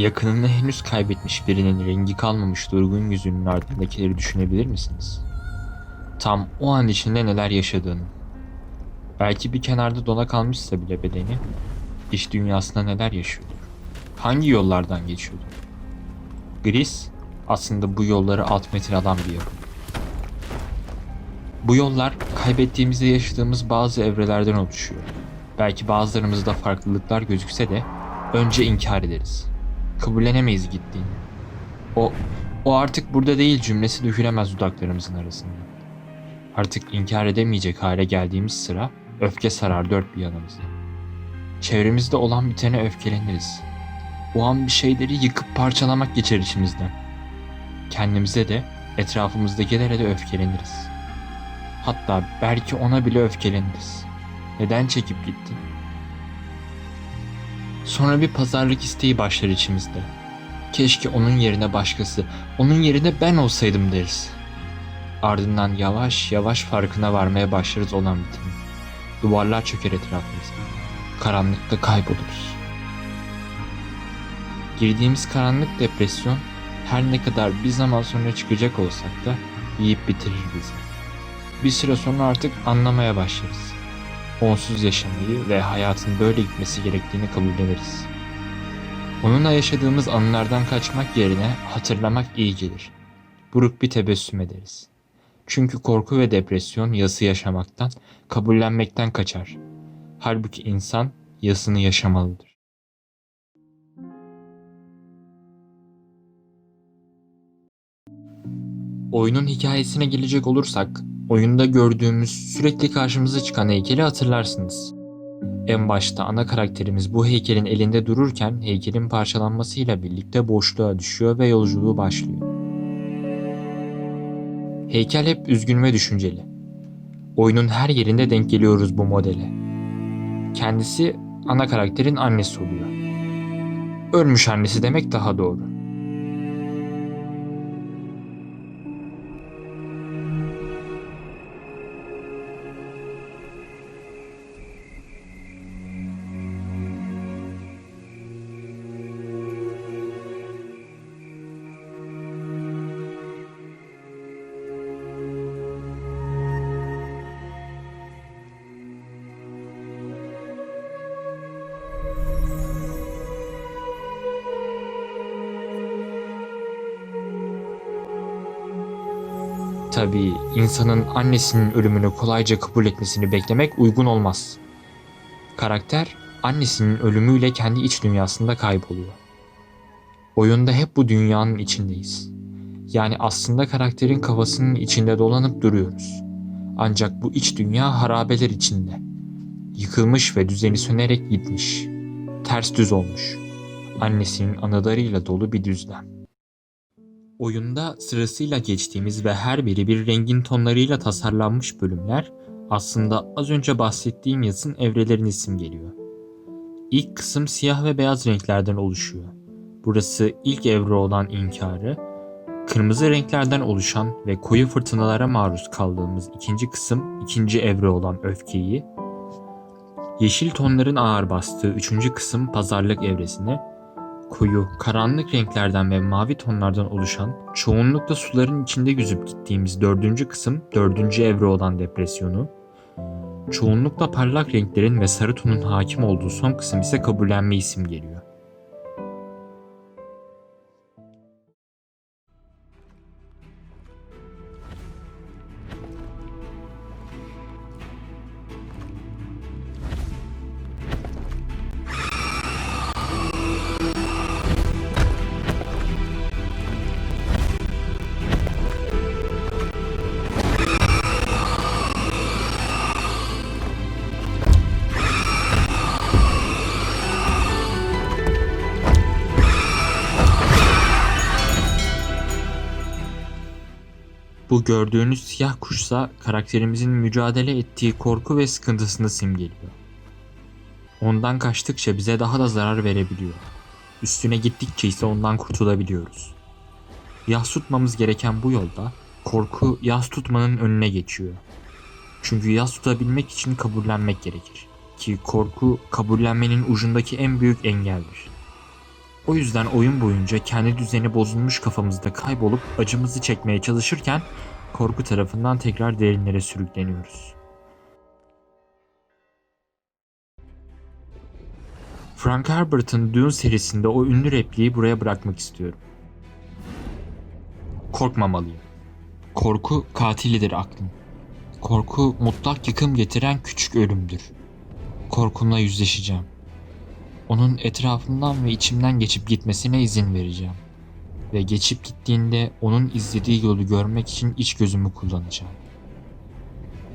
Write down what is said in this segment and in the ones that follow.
Yakınını henüz kaybetmiş birinin rengi kalmamış durgun yüzünün ardındakileri düşünebilir misiniz? Tam o an içinde neler yaşadığını. Belki bir kenarda dona kalmışsa bile bedeni, iç dünyasında neler yaşıyordur. Hangi yollardan geçiyordur. Gris aslında bu yolları alt metre alan bir yapı. Bu yollar kaybettiğimizde yaşadığımız bazı evrelerden oluşuyor. Belki bazılarımızda farklılıklar gözükse de önce inkar ederiz. Kabullenemeyiz gittiğini. O, o artık burada değil cümlesi dökülemez dudaklarımızın arasında. Artık inkar edemeyecek hale geldiğimiz sıra öfke sarar dört bir yanımızı. Çevremizde olan bitene öfkeleniriz. O an bir şeyleri yıkıp parçalamak geçer içimizden. Kendimize de etrafımızdakilere de öfkeleniriz. Hatta belki ona bile öfkeleniriz. Neden çekip gittin? Sonra bir pazarlık isteği başlar içimizde. Keşke onun yerine başkası, onun yerine ben olsaydım deriz. Ardından yavaş yavaş farkına varmaya başlarız olan biteni. Duvarlar çöker etrafımıza. Karanlıkta kayboluruz. Girdiğimiz karanlık depresyon her ne kadar bir zaman sonra çıkacak olsak da yiyip bitirir bizi. Bir süre sonra artık anlamaya başlarız. Onsuz yaşamayı ve hayatın böyle gitmesi gerektiğini kabulleniriz. Onunla yaşadığımız anılardan kaçmak yerine hatırlamak iyi gelir. Buruk bir tebessüm ederiz. Çünkü korku ve depresyon yası yaşamaktan, kabullenmekten kaçar. Halbuki insan yasını yaşamalıdır. Oyunun hikayesine gelecek olursak, oyunda gördüğümüz sürekli karşımıza çıkan heykeli hatırlarsınız. En başta ana karakterimiz bu heykelin elinde dururken heykelin parçalanmasıyla birlikte boşluğa düşüyor ve yolculuğu başlıyor. Heykel hep üzgün ve düşünceli. Oyunun her yerinde denk geliyoruz bu modele. Kendisi ana karakterin annesi oluyor. Ölmüş annesi demek daha doğru. Tabii insanın annesinin ölümünü kolayca kabul etmesini beklemek uygun olmaz. Karakter annesinin ölümüyle kendi iç dünyasında kayboluyor. Oyunda hep bu dünyanın içindeyiz. Yani aslında karakterin kafasının içinde dolanıp duruyoruz. Ancak bu iç dünya harabeler içinde. Yıkılmış ve düzeni sönerek gitmiş. Ters düz olmuş. Annesinin anılarıyla dolu bir düzlem. Oyunda sırasıyla geçtiğimiz ve her biri bir rengin tonlarıyla tasarlanmış bölümler aslında az önce bahsettiğim yazın evrelerini simgeliyor. İlk kısım siyah ve beyaz renklerden oluşuyor. Burası ilk evre olan inkarı, kırmızı renklerden oluşan ve koyu fırtınalara maruz kaldığımız ikinci kısım ikinci evre olan öfkeyi, yeşil tonların ağır bastığı üçüncü kısım pazarlık evresine, koyu, karanlık renklerden ve mavi tonlardan oluşan, çoğunlukla suların içinde yüzüp gittiğimiz dördüncü kısım dördüncü evre olan depresyonu, çoğunlukla parlak renklerin ve sarı tonun hakim olduğu son kısım ise kabullenme isim geliyor. Bu gördüğünüz siyah kuşsa karakterimizin mücadele ettiği korku ve sıkıntısını simgeliyor. Ondan kaçtıkça bize daha da zarar verebiliyor. Üstüne gittikçe ise ondan kurtulabiliyoruz. Yas tutmamız gereken bu yolda korku yas tutmanın önüne geçiyor. Çünkü yas tutabilmek için kabullenmek gerekir. Ki korku kabullenmenin ucundaki en büyük engeldir. O yüzden oyun boyunca kendi düzeni bozulmuş kafamızda kaybolup acımızı çekmeye çalışırken korku tarafından tekrar derinlere sürükleniyoruz. Frank Herbert'ın Dune serisinde o ünlü repliği buraya bırakmak istiyorum. Korkmamalıyım. Korku katilidir aklın. Korku mutlak yıkım getiren küçük ölümdür. Korkumla yüzleşeceğim. Onun etrafından ve içimden geçip gitmesine izin vereceğim. Ve geçip gittiğinde onun izlediği yolu görmek için iç gözümü kullanacağım.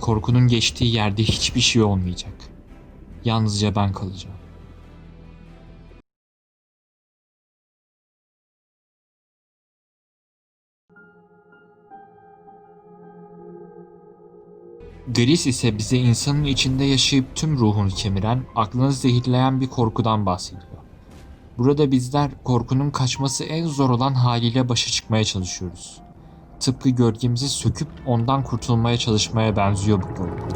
Korkunun geçtiği yerde hiçbir şey olmayacak. Yalnızca ben kalacağım. Gris ise bize insanın içinde yaşayıp tüm ruhunu kemiren, aklını zehirleyen bir korkudan bahsediyor. Burada bizler korkunun kaçması en zor olan haliyle başa çıkmaya çalışıyoruz. Tıpkı gölgemizi söküp ondan kurtulmaya çalışmaya benziyor bu korku.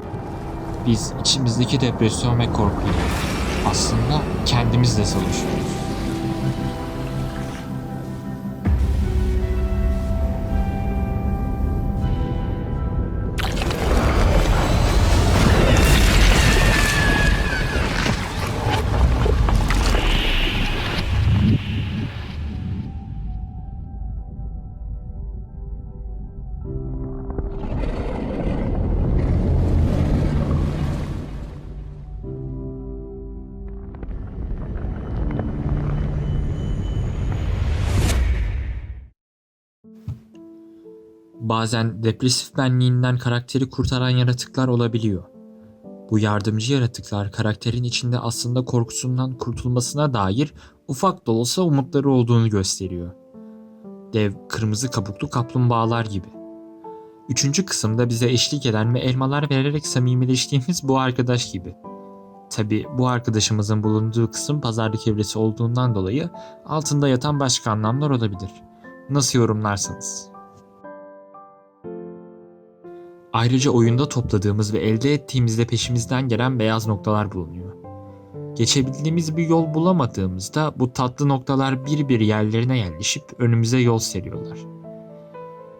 Biz içimizdeki depresyon ve korkuyla aslında kendimizle savaşıyoruz. Bazen depresif benliğinden karakteri kurtaran yaratıklar olabiliyor. Bu yardımcı yaratıklar karakterin içinde aslında korkusundan kurtulmasına dair ufak da olsa umutları olduğunu gösteriyor. Dev kırmızı kabuklu kaplumbağalar gibi. Üçüncü kısımda bize eşlik eden ve elmalar vererek samimileştiğimiz bu arkadaş gibi. Tabi bu arkadaşımızın bulunduğu kısım pazarlık evresi olduğundan dolayı altında yatan başka anlamlar olabilir. Nasıl yorumlarsanız. Ayrıca oyunda topladığımız ve elde ettiğimizde peşimizden gelen beyaz noktalar bulunuyor. Geçebildiğimiz bir yol bulamadığımızda bu tatlı noktalar bir bir yerlerine yerleşip önümüze yol seriyorlar.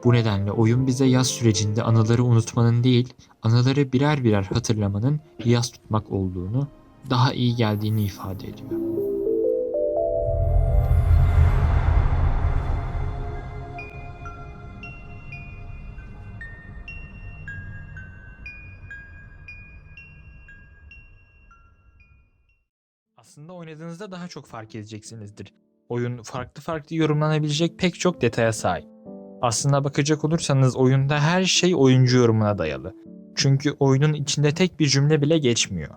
Bu nedenle oyun bize yaz sürecinde anıları unutmanın değil, anıları birer birer hatırlamanın yaz tutmak olduğunu, daha iyi geldiğini ifade ediyor. Oynadığınızda daha çok fark edeceksinizdir. Oyun farklı farklı yorumlanabilecek pek çok detaya sahip. Aslında bakacak olursanız oyunda her şey oyuncu yorumuna dayalı. Çünkü oyunun içinde tek bir cümle bile geçmiyor.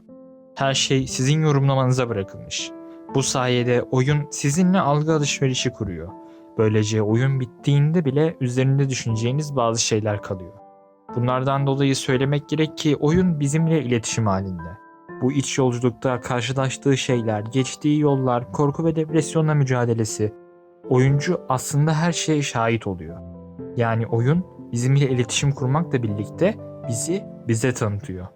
Her şey sizin yorumlamanıza bırakılmış. Bu sayede oyun sizinle algı alışverişi kuruyor. Böylece oyun bittiğinde bile üzerinde düşüneceğiniz bazı şeyler kalıyor. Bunlardan dolayı söylemek gerek ki oyun bizimle iletişim halinde. Bu iç yolculukta karşılaştığı şeyler, geçtiği yollar, korku ve depresyonla mücadelesi. Oyuncu aslında her şeye şahit oluyor. Yani oyun bizimle iletişim kurmakla birlikte bizi bize tanıtıyor.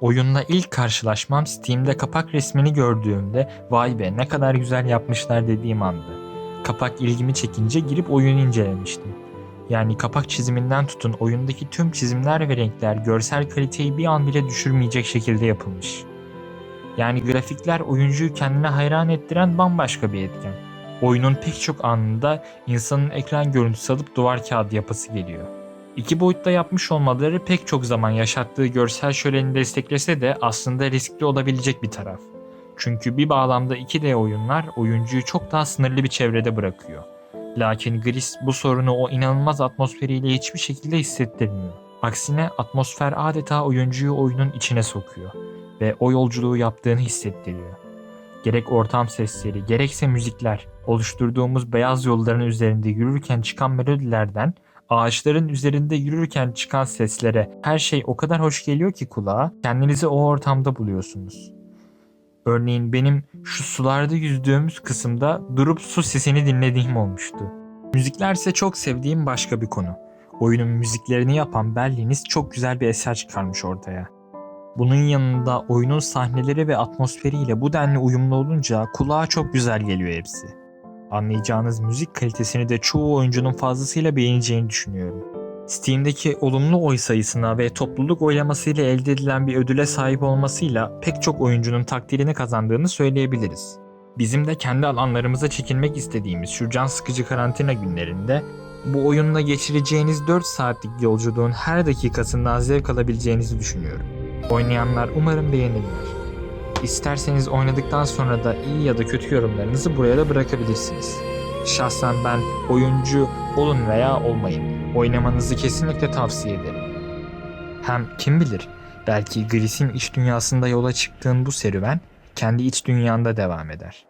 Oyunla ilk karşılaşmam Steam'de kapak resmini gördüğümde vay be ne kadar güzel yapmışlar dediğim andı. Kapak ilgimi çekince girip oyunu incelemiştim. Yani kapak çiziminden tutun oyundaki tüm çizimler ve renkler görsel kaliteyi bir an bile düşürmeyecek şekilde yapılmış. Yani grafikler oyuncuyu kendine hayran ettiren bambaşka bir etken. Oyunun pek çok anında insanın ekran görüntüsü alıp duvar kağıdı yapası geliyor. İki boyutta yapmış olmaları pek çok zaman yaşattığı görsel şöleni desteklese de aslında riskli olabilecek bir taraf. Çünkü bir bağlamda 2D oyunlar oyuncuyu çok daha sınırlı bir çevrede bırakıyor. Lakin Gris bu sorunu o inanılmaz atmosferiyle hiçbir şekilde hissettirmiyor. Aksine atmosfer adeta oyuncuyu oyunun içine sokuyor ve o yolculuğu yaptığını hissettiriyor. Gerek ortam sesleri, gerekse müzikler, oluşturduğumuz beyaz yolların üzerinde yürürken çıkan melodilerden ağaçların üzerinde yürürken çıkan seslere her şey o kadar hoş geliyor ki kulağa, kendinizi o ortamda buluyorsunuz. Örneğin benim şu sularda yüzdüğümüz kısımda durup su sesini dinlediğim olmuştu. Müzikler ise çok sevdiğim başka bir konu. Oyunun müziklerini yapan Berliniz çok güzel bir eser çıkarmış ortaya. Bunun yanında oyunun sahneleri ve atmosferiyle bu denli uyumlu olunca kulağa çok güzel geliyor hepsi. Anlayacağınız müzik kalitesini de çoğu oyuncunun fazlasıyla beğeneceğini düşünüyorum. Steam'deki olumlu oy sayısına ve topluluk oylamasıyla elde edilen bir ödüle sahip olmasıyla pek çok oyuncunun takdirini kazandığını söyleyebiliriz. Bizim de kendi alanlarımıza çekilmek istediğimiz şu can sıkıcı karantina günlerinde bu oyunla geçireceğiniz 4 saatlik yolculuğun her dakikasından zevk alabileceğinizi düşünüyorum. Oynayanlar umarım beğenirler. İsterseniz oynadıktan sonra da iyi ya da kötü yorumlarınızı buraya da bırakabilirsiniz. Şahsen ben oyuncu olun veya olmayın. Oynamanızı kesinlikle tavsiye ederim. Hem kim bilir belki Gris'in iç dünyasında yola çıktığın bu serüven kendi iç dünyanda devam eder.